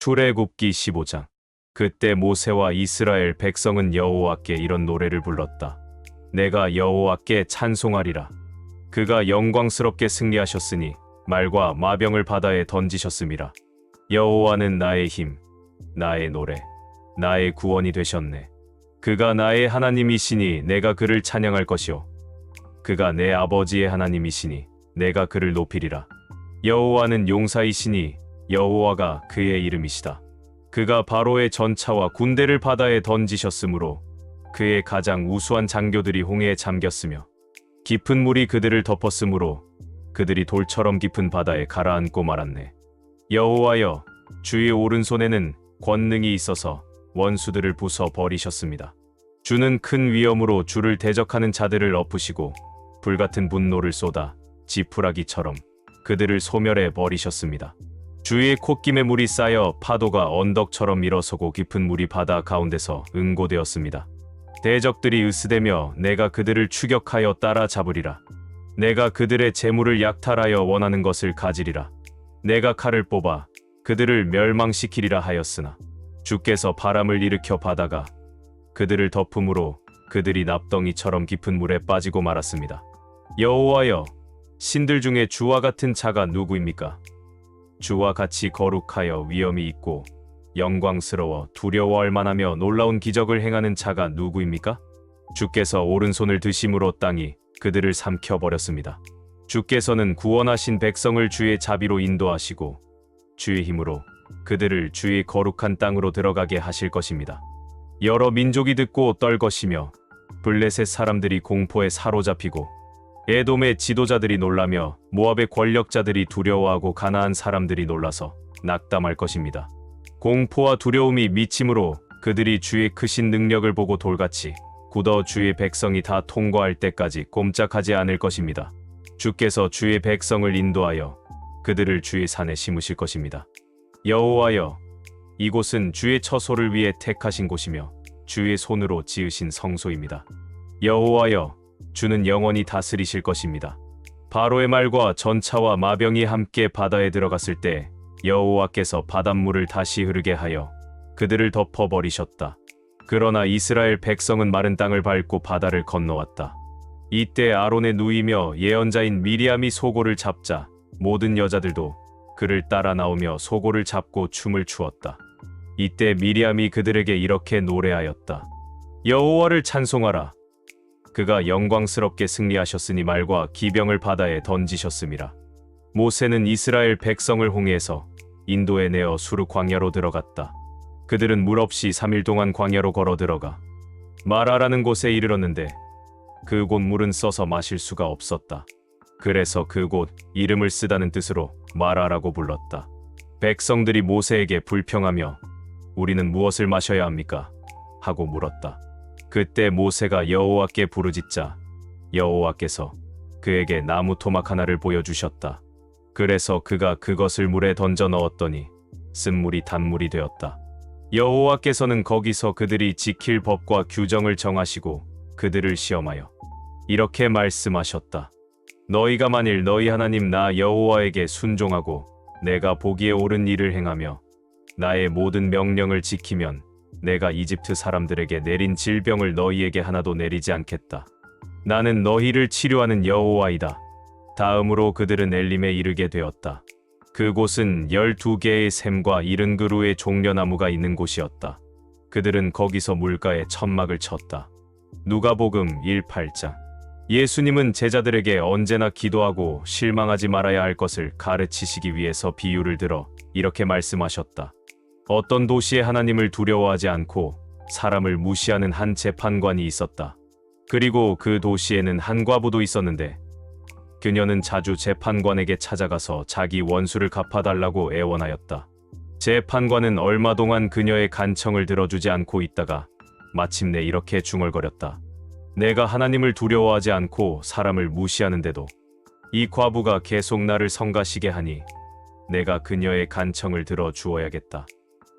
출애굽기 15장 그때 모세와 이스라엘 백성은 여호와께 이런 노래를 불렀다. 내가 여호와께 찬송하리라. 그가 영광스럽게 승리하셨으니 말과 마병을 바다에 던지셨음이라. 여호와는 나의 힘, 나의 노래, 나의 구원이 되셨네. 그가 나의 하나님이시니 내가 그를 찬양할 것이요. 그가 내 아버지의 하나님이시니 내가 그를 높이리라. 여호와는 용사이시니 여호와가 그의 이름이시다. 그가 바로의 전차와 군대를 바다에 던지셨으므로 그의 가장 우수한 장교들이 홍해에 잠겼으며 깊은 물이 그들을 덮었으므로 그들이 돌처럼 깊은 바다에 가라앉고 말았네. 여호와여, 주의 오른손에는 권능이 있어서 원수들을 부숴 버리셨습니다. 주는 큰 위엄으로 주를 대적하는 자들을 엎으시고 불같은 분노를 쏟아 지푸라기처럼 그들을 소멸해 버리셨습니다. 주의 콧김에 물이 쌓여 파도가 언덕처럼 일어서고 깊은 물이 바다 가운데서 응고되었습니다. 대적들이 으스대며 내가 그들을 추격하여 따라잡으리라. 내가 그들의 재물을 약탈하여 원하는 것을 가지리라. 내가 칼을 뽑아 그들을 멸망시키리라 하였으나 주께서 바람을 일으켜 바다가 그들을 덮음으로 그들이 납덩이처럼 깊은 물에 빠지고 말았습니다. 여호와여, 신들 중에 주와 같은 자가 누구입니까? 주와 같이 거룩하여 위엄이 있고 영광스러워 두려워할 만하며 놀라운 기적을 행하는 자가 누구입니까? 주께서 오른손을 드심으로 땅이 그들을 삼켜 버렸습니다. 주께서는 구원하신 백성을 주의 자비로 인도하시고 주의 힘으로 그들을 주의 거룩한 땅으로 들어가게 하실 것입니다. 여러 민족이 듣고 떨것이며 블레셋 사람들이 공포에 사로잡히고 에돔의 지도자들이 놀라며 모압의 권력자들이 두려워하고 가나안 사람들이 놀라서 낙담할 것입니다. 공포와 두려움이 미침으로 그들이 주의 크신 능력을 보고 돌같이 굳어 주의 백성이 다 통과할 때까지 꼼짝하지 않을 것입니다. 주께서 주의 백성을 인도하여 그들을 주의 산에 심으실 것입니다. 여호와여, 이곳은 주의 처소를 위해 택하신 곳이며 주의 손으로 지으신 성소입니다. 여호와여, 주는 영원히 다스리실 것입니다. 바로의 말과 전차와 마병이 함께 바다에 들어갔을 때 여호와께서 바닷물을 다시 흐르게 하여 그들을 덮어 버리셨다. 그러나 이스라엘 백성은 마른 땅을 밟고 바다를 건너왔다. 이때 아론의 누이며 예언자인 미리암이 소고를 잡자 모든 여자들도 그를 따라 나오며 소고를 잡고 춤을 추었다. 이때 미리암이 그들에게 이렇게 노래하였다. 여호와를 찬송하라. 그가 영광스럽게 승리하셨으니 말과 기병을 바다에 던지셨음이라. 모세는 이스라엘 백성을 홍해에서 인도에 내어 수르 광야로 들어갔다. 그들은 물 없이 3일 동안 광야로 걸어 들어가 마라라는 곳에 이르렀는데 그곳 물은 써서 마실 수가 없었다. 그래서 그곳 이름을 쓰다는 뜻으로 마라라고 불렀다. 백성들이 모세에게 불평하며 우리는 무엇을 마셔야 합니까? 하고 물었다. 그때 모세가 여호와께 부르짖자 여호와께서 그에게 나무 토막 하나를 보여주셨다. 그래서 그가 그것을 물에 던져 넣었더니 쓴물이 단물이 되었다. 여호와께서는 거기서 그들이 지킬 법과 규정을 정하시고 그들을 시험하여 이렇게 말씀하셨다. 너희가 만일 너희 하나님 나 여호와에게 순종하고 내가 보기에 옳은 일을 행하며 나의 모든 명령을 지키면 내가 이집트 사람들에게 내린 질병을 너희에게 하나도 내리지 않겠다. 나는 너희를 치료하는 여호와이다. 다음으로 그들은 엘림에 이르게 되었다. 그곳은 열두 개의 샘과 이른 그루의 종려나무가 있는 곳이었다. 그들은 거기서 물가에 천막을 쳤다. 누가복음 1:8장. 예수님은 제자들에게 언제나 기도하고 실망하지 말아야 할 것을 가르치시기 위해서 비유를 들어 이렇게 말씀하셨다. 어떤 도시에 하나님을 두려워하지 않고 사람을 무시하는 한 재판관이 있었다. 그리고 그 도시에는 한 과부도 있었는데 그녀는 자주 재판관에게 찾아가서 자기 원수를 갚아달라고 애원하였다. 재판관은 얼마 동안 그녀의 간청을 들어주지 않고 있다가 마침내 이렇게 중얼거렸다. 내가 하나님을 두려워하지 않고 사람을 무시하는데도 이 과부가 계속 나를 성가시게 하니 내가 그녀의 간청을 들어 주어야겠다.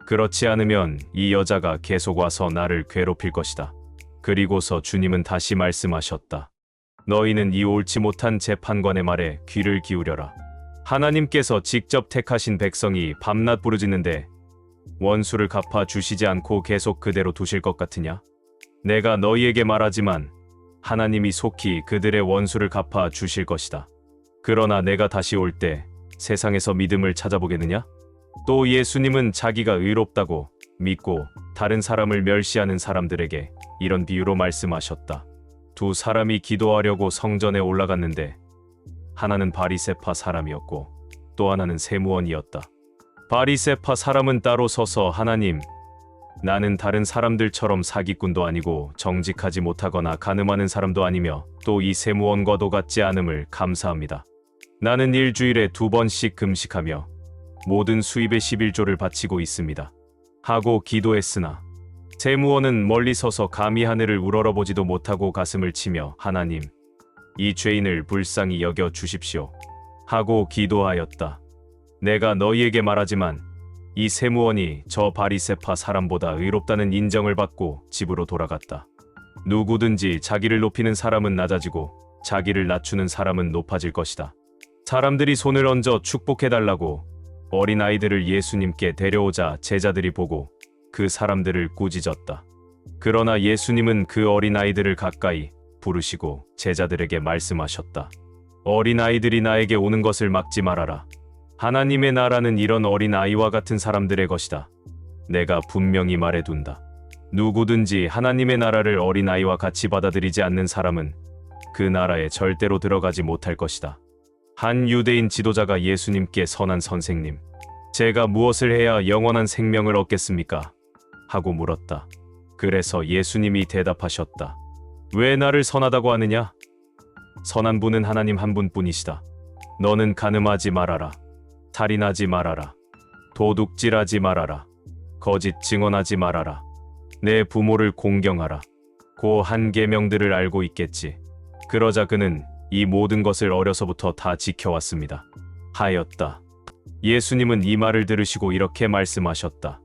그렇지 않으면 이 여자가 계속 와서 나를 괴롭힐 것이다. 그리고서 주님은 다시 말씀하셨다. 너희는 이 옳지 못한 재판관의 말에 귀를 기울여라. 하나님께서 직접 택하신 백성이 밤낮 부르짖는데 원수를 갚아 주시지 않고 계속 그대로 두실 것 같으냐? 내가 너희에게 말하지만 하나님이 속히 그들의 원수를 갚아 주실 것이다. 그러나 내가 다시 올 때 세상에서 믿음을 찾아보겠느냐? 또 예수님은 자기가 의롭다고 믿고 다른 사람을 멸시하는 사람들에게 이런 비유로 말씀하셨다. 두 사람이 기도하려고 성전에 올라갔는데 하나는 바리세파 사람이었고 또 하나는 세무원이었다. 바리세파 사람은 따로 서서 하나님 나는 다른 사람들처럼 사기꾼도 아니고 정직하지 못하거나 가늠하는 사람도 아니며 또 이 세무원과도 같지 않음을 감사합니다. 나는 일주일에 두 번씩 금식하며 모든 수입의 11조를 바치고 있습니다. 하고 기도했으나 세무원은 멀리 서서 감히 하늘을 우러러보지도 못하고 가슴을 치며 하나님 이 죄인을 불쌍히 여겨 주십시오 하고 기도하였다. 내가 너희에게 말하지만 이 세무원이 저 바리세파 사람보다 의롭다는 인정을 받고 집으로 돌아갔다. 누구든지 자기를 높이는 사람은 낮아지고 자기를 낮추는 사람은 높아질 것이다. 사람들이 손을 얹어 축복해달라고 어린 아이들을 예수님께 데려오자 제자들이 보고 그 사람들을 꾸짖었다. 그러나 예수님은 그 어린 아이들을 가까이 부르시고 제자들에게 말씀하셨다. 어린 아이들이 나에게 오는 것을 막지 말아라. 하나님의 나라는 이런 어린 아이와 같은 사람들의 것이다. 내가 분명히 말해둔다. 누구든지 하나님의 나라를 어린 아이와 같이 받아들이지 않는 사람은 그 나라에 절대로 들어가지 못할 것이다. 한 유대인 지도자가 예수님께 선한 선생님, 제가 무엇을 해야 영원한 생명을 얻겠습니까? 하고 물었다. 그래서 예수님이 대답하셨다. 왜 나를 선하다고 하느냐? 선한 분은 하나님 한 분뿐이시다. 너는 가늠하지 말아라. 살인하지 말아라. 도둑질하지 말아라. 거짓 증언하지 말아라. 내 부모를 공경하라. 고 한 계명들을 알고 있겠지. 그러자 그는 이 모든 것을 어려서부터 다 지켜왔습니다. 하였다. 예수님은 이 말을 들으시고 이렇게 말씀하셨다.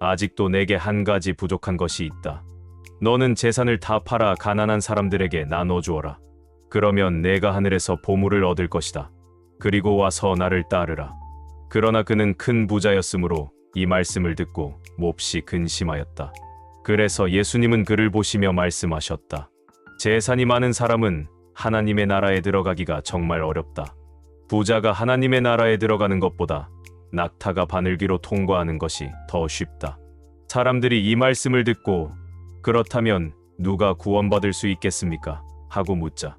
아직도 내게 한 가지 부족한 것이 있다. 너는 재산을 다 팔아 가난한 사람들에게 나눠주어라. 그러면 내가 하늘에서 보물을 얻을 것이다. 그리고 와서 나를 따르라. 그러나 그는 큰 부자였으므로 이 말씀을 듣고 몹시 근심하였다. 그래서 예수님은 그를 보시며 말씀하셨다. 재산이 많은 사람은 하나님의 나라에 들어가기가 정말 어렵다. 부자가 하나님의 나라에 들어가는 것보다 낙타가 바늘귀로 통과하는 것이 더 쉽다. 사람들이 이 말씀을 듣고 그렇다면 누가 구원받을 수 있겠습니까? 하고 묻자.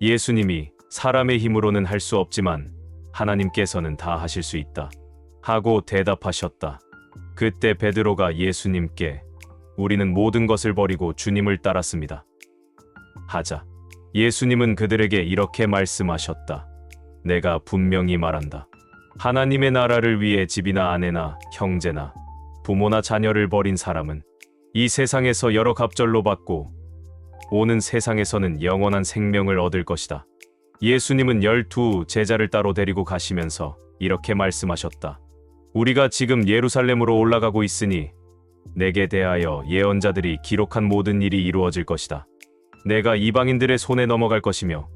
예수님이 사람의 힘으로는 할 수 없지만 하나님께서는 다 하실 수 있다. 하고 대답하셨다. 그때 베드로가 예수님께 우리는 모든 것을 버리고 주님을 따랐습니다. 하자. 예수님은 그들에게 이렇게 말씀하셨다. 내가 분명히 말한다. 하나님의 나라를 위해 집이나 아내나 형제나 부모나 자녀를 버린 사람은 이 세상에서 여러 갑절로 받고 오는 세상에서는 영원한 생명을 얻을 것이다. 예수님은 열두 제자를 따로 데리고 가시면서 이렇게 말씀하셨다. 우리가 지금 예루살렘으로 올라가고 있으니 내게 대하여 예언자들이 기록한 모든 일이 이루어질 것이다. 내가 이방인들의 손에 넘어갈 것이며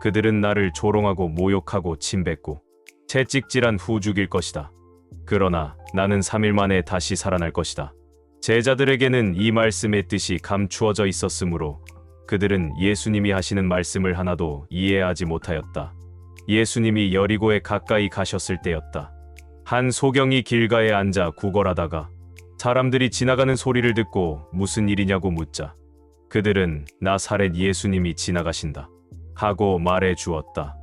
그들은 나를 조롱하고 모욕하고 침뱉고 채찍질한 후 죽일 것이다. 그러나 나는 3일 만에 다시 살아날 것이다. 제자들에게는 이 말씀의 뜻이 감추어져 있었으므로 그들은 예수님이 하시는 말씀을 하나도 이해하지 못하였다. 예수님이 여리고에 가까이 가셨을 때였다. 한 소경이 길가에 앉아 구걸하다가 사람들이 지나가는 소리를 듣고 무슨 일이냐고 묻자 그들은 나사렛 예수님이 지나가신다 하고 말해 주었다.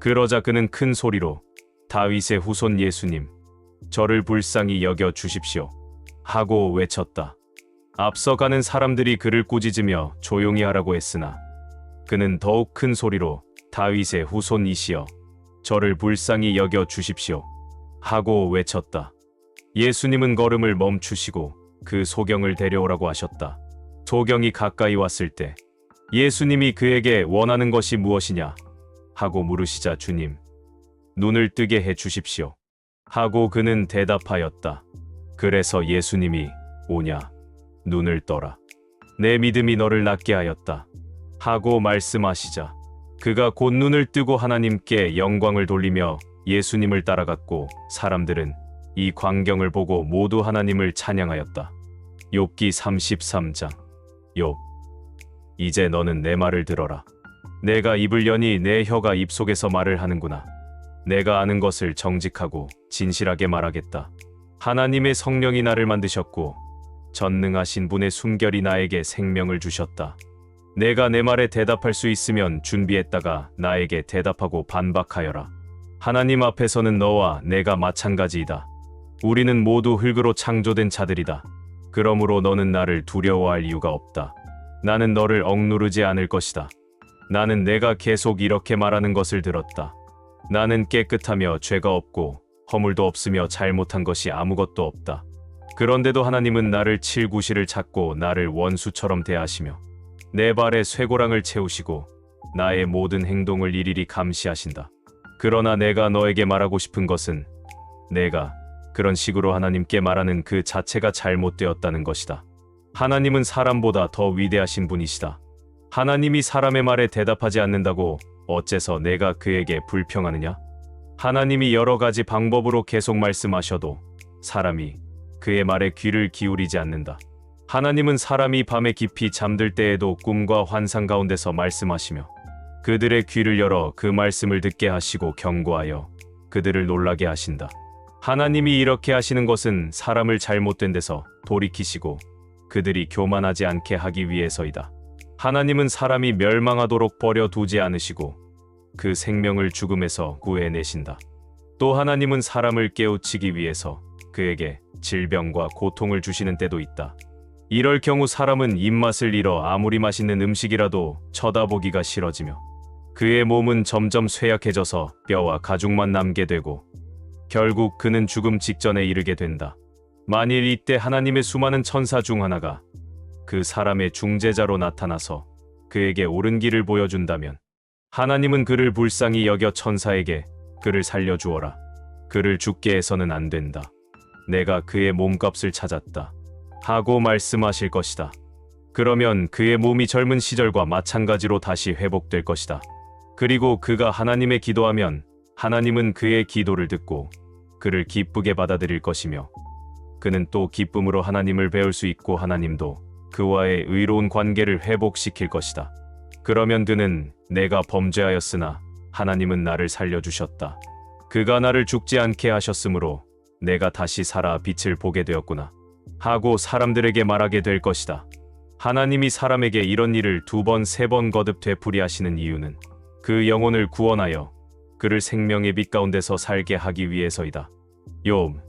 그러자 그는 큰 소리로 다윗의 후손 예수님 저를 불쌍히 여겨 주십시오 하고 외쳤다. 앞서가는 사람들이 그를 꾸짖으며 조용히 하라고 했으나 그는 더욱 큰 소리로 다윗의 후손이시여 저를 불쌍히 여겨 주십시오 하고 외쳤다. 예수님은 걸음을 멈추시고 그 소경을 데려오라고 하셨다. 소경이 가까이 왔을 때 예수님이 그에게 원하는 것이 무엇이냐? 하고 물으시자 주님 눈을 뜨게 해 주십시오. 하고 그는 대답하였다. 그래서 예수님이 오냐? 눈을 떠라. 내 믿음이 너를 낫게 하였다. 하고 말씀하시자. 그가 곧 눈을 뜨고 하나님께 영광을 돌리며 예수님을 따라갔고 사람들은 이 광경을 보고 모두 하나님을 찬양하였다. 욥기 33장 욥 이제 너는 내 말을 들어라. 내가 입을 여니 내 혀가 입속에서 말을 하는구나. 내가 아는 것을 정직하고 진실하게 말하겠다. 하나님의 성령이 나를 만드셨고 전능하신 분의 숨결이 나에게 생명을 주셨다. 내가 내 말에 대답할 수 있으면 준비했다가 나에게 대답하고 반박하여라. 하나님 앞에서는 너와 내가 마찬가지이다. 우리는 모두 흙으로 창조된 자들이다. 그러므로 너는 나를 두려워할 이유가 없다. 나는 너를 억누르지 않을 것이다. 나는 내가 계속 이렇게 말하는 것을 들었다. 나는 깨끗하며 죄가 없고 허물도 없으며 잘못한 것이 아무것도 없다. 그런데도 하나님은 나를 칠구시를 찾고 나를 원수처럼 대하시며 내 발에 쇠고랑을 채우시고 나의 모든 행동을 일일이 감시하신다. 그러나 내가 너에게 말하고 싶은 것은 내가 그런 식으로 하나님께 말하는 그 자체가 잘못되었다는 것이다. 하나님은 사람보다 더 위대하신 분이시다. 하나님이 사람의 말에 대답하지 않는다고 어째서 내가 그에게 불평하느냐? 하나님이 여러 가지 방법으로 계속 말씀하셔도 사람이 그의 말에 귀를 기울이지 않는다. 하나님은 사람이 밤에 깊이 잠들 때에도 꿈과 환상 가운데서 말씀하시며 그들의 귀를 열어 그 말씀을 듣게 하시고 경고하여 그들을 놀라게 하신다. 하나님이 이렇게 하시는 것은 사람을 잘못된 데서 돌이키시고 그들이 교만하지 않게 하기 위해서이다. 하나님은 사람이 멸망하도록 버려두지 않으시고 그 생명을 죽음에서 구해내신다. 또 하나님은 사람을 깨우치기 위해서 그에게 질병과 고통을 주시는 때도 있다. 이럴 경우 사람은 입맛을 잃어 아무리 맛있는 음식이라도 쳐다보기가 싫어지며 그의 몸은 점점 쇠약해져서 뼈와 가죽만 남게 되고 결국 그는 죽음 직전에 이르게 된다. 만일 이때 하나님의 수많은 천사 중 하나가 그 사람의 중재자로 나타나서 그에게 옳은 길을 보여준다면 하나님은 그를 불쌍히 여겨 천사에게 그를 살려주어라. 그를 죽게 해서는 안 된다. 내가 그의 몸값을 찾았다. 하고 말씀하실 것이다. 그러면 그의 몸이 젊은 시절과 마찬가지로 다시 회복될 것이다. 그리고 그가 하나님의 기도하면 하나님은 그의 기도를 듣고 그를 기쁘게 받아들일 것이며 그는 또 기쁨으로 하나님을 배울 수 있고 하나님도 그와의 의로운 관계를 회복시킬 것이다. 그러면 그는 내가 범죄하였으나 하나님은 나를 살려주셨다. 그가 나를 죽지 않게 하셨으므로 내가 다시 살아 빛을 보게 되었구나. 하고 사람들에게 말하게 될 것이다. 하나님이 사람에게 이런 일을 두 번, 세 번 거듭 되풀이하시는 이유는 그 영혼을 구원하여 그를 생명의 빛 가운데서 살게 하기 위해서이다. 욥,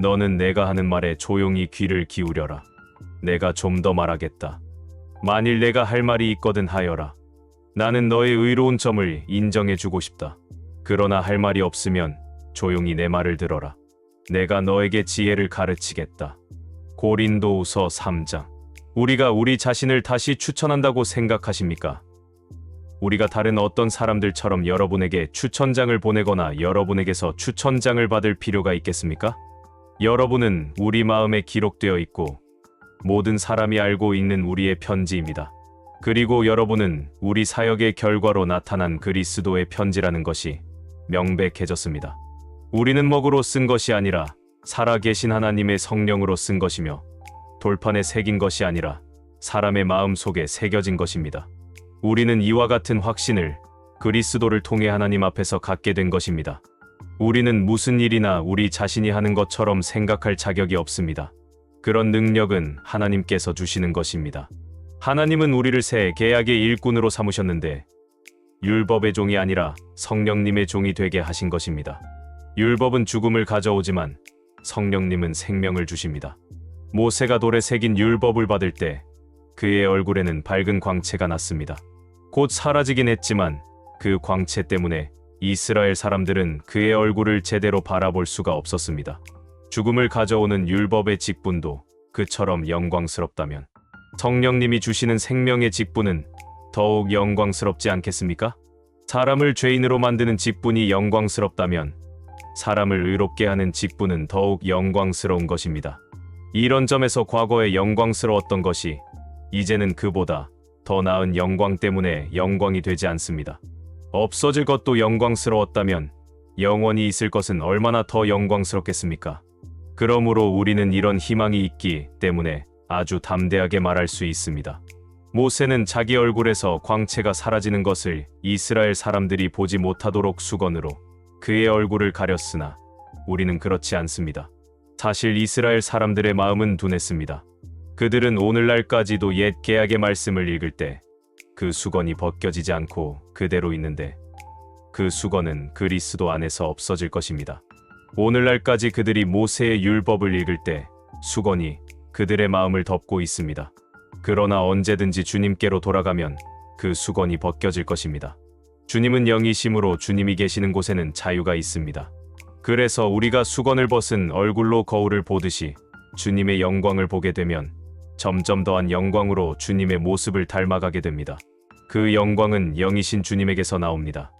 너는 내가 하는 말에 조용히 귀를 기울여라. 내가 좀 더 말하겠다. 만일 내가 할 말이 있거든 하여라. 나는 너의 의로운 점을 인정해 주고 싶다. 그러나 할 말이 없으면 조용히 내 말을 들어라. 내가 너에게 지혜를 가르치겠다. 고린도후서 3장. 우리가 우리 자신을 다시 추천한다고 생각하십니까? 우리가 다른 어떤 사람들처럼 여러분에게 추천장을 보내거나 여러분에게서 추천장을 받을 필요가 있겠습니까? 여러분은 우리 마음에 기록되어 있고 모든 사람이 알고 있는 우리의 편지입니다. 그리고 여러분은 우리 사역의 결과로 나타난 그리스도의 편지라는 것이 명백해졌습니다. 우리는 먹으로 쓴 것이 아니라 살아계신 하나님의 성령으로 쓴 것이며 돌판에 새긴 것이 아니라 사람의 마음 속에 새겨진 것입니다. 우리는 이와 같은 확신을 그리스도를 통해 하나님 앞에서 갖게 된 것입니다. 우리는 무슨 일이나 우리 자신이 하는 것처럼 생각할 자격이 없습니다. 그런 능력은 하나님께서 주시는 것입니다. 하나님은 우리를 새 계약의 일꾼으로 삼으셨는데 율법의 종이 아니라 성령님의 종이 되게 하신 것입니다. 율법은 죽음을 가져오지만 성령님은 생명을 주십니다. 모세가 돌에 새긴 율법을 받을 때 그의 얼굴에는 밝은 광채가 났습니다. 곧 사라지긴 했지만 그 광채 때문에 이스라엘 사람들은 그의 얼굴을 제대로 바라볼 수가 없었습니다. 죽음을 가져오는 율법의 직분도 그처럼 영광스럽다면 성령님이 주시는 생명의 직분은 더욱 영광스럽지 않겠습니까? 사람을 죄인으로 만드는 직분이 영광스럽다면 사람을 의롭게 하는 직분은 더욱 영광스러운 것입니다. 이런 점에서 과거에 영광스러웠던 것이 이제는 그보다 더 나은 영광 때문에 영광이 되지 않습니다. 없어질 것도 영광스러웠다면 영원히 있을 것은 얼마나 더 영광스럽겠습니까? 그러므로 우리는 이런 희망이 있기 때문에 아주 담대하게 말할 수 있습니다. 모세는 자기 얼굴에서 광채가 사라지는 것을 이스라엘 사람들이 보지 못하도록 수건으로 그의 얼굴을 가렸으나 우리는 그렇지 않습니다. 사실 이스라엘 사람들의 마음은 둔했습니다. 그들은 오늘날까지도 옛 계약의 말씀을 읽을 때 그 수건이 벗겨지지 않고 그대로 있는데 그 수건은 그리스도 안에서 없어질 것입니다. 오늘날까지 그들이 모세의 율법을 읽을 때 수건이 그들의 마음을 덮고 있습니다. 그러나 언제든지 주님께로 돌아가면 그 수건이 벗겨질 것입니다. 주님은 영이심으로 주님이 계시는 곳에는 자유가 있습니다. 그래서 우리가 수건을 벗은 얼굴로 거울을 보듯이 주님의 영광을 보게 되면 점점 더한 영광으로 주님의 모습을 닮아가게 됩니다. 그 영광은 영이신 주님에게서 나옵니다.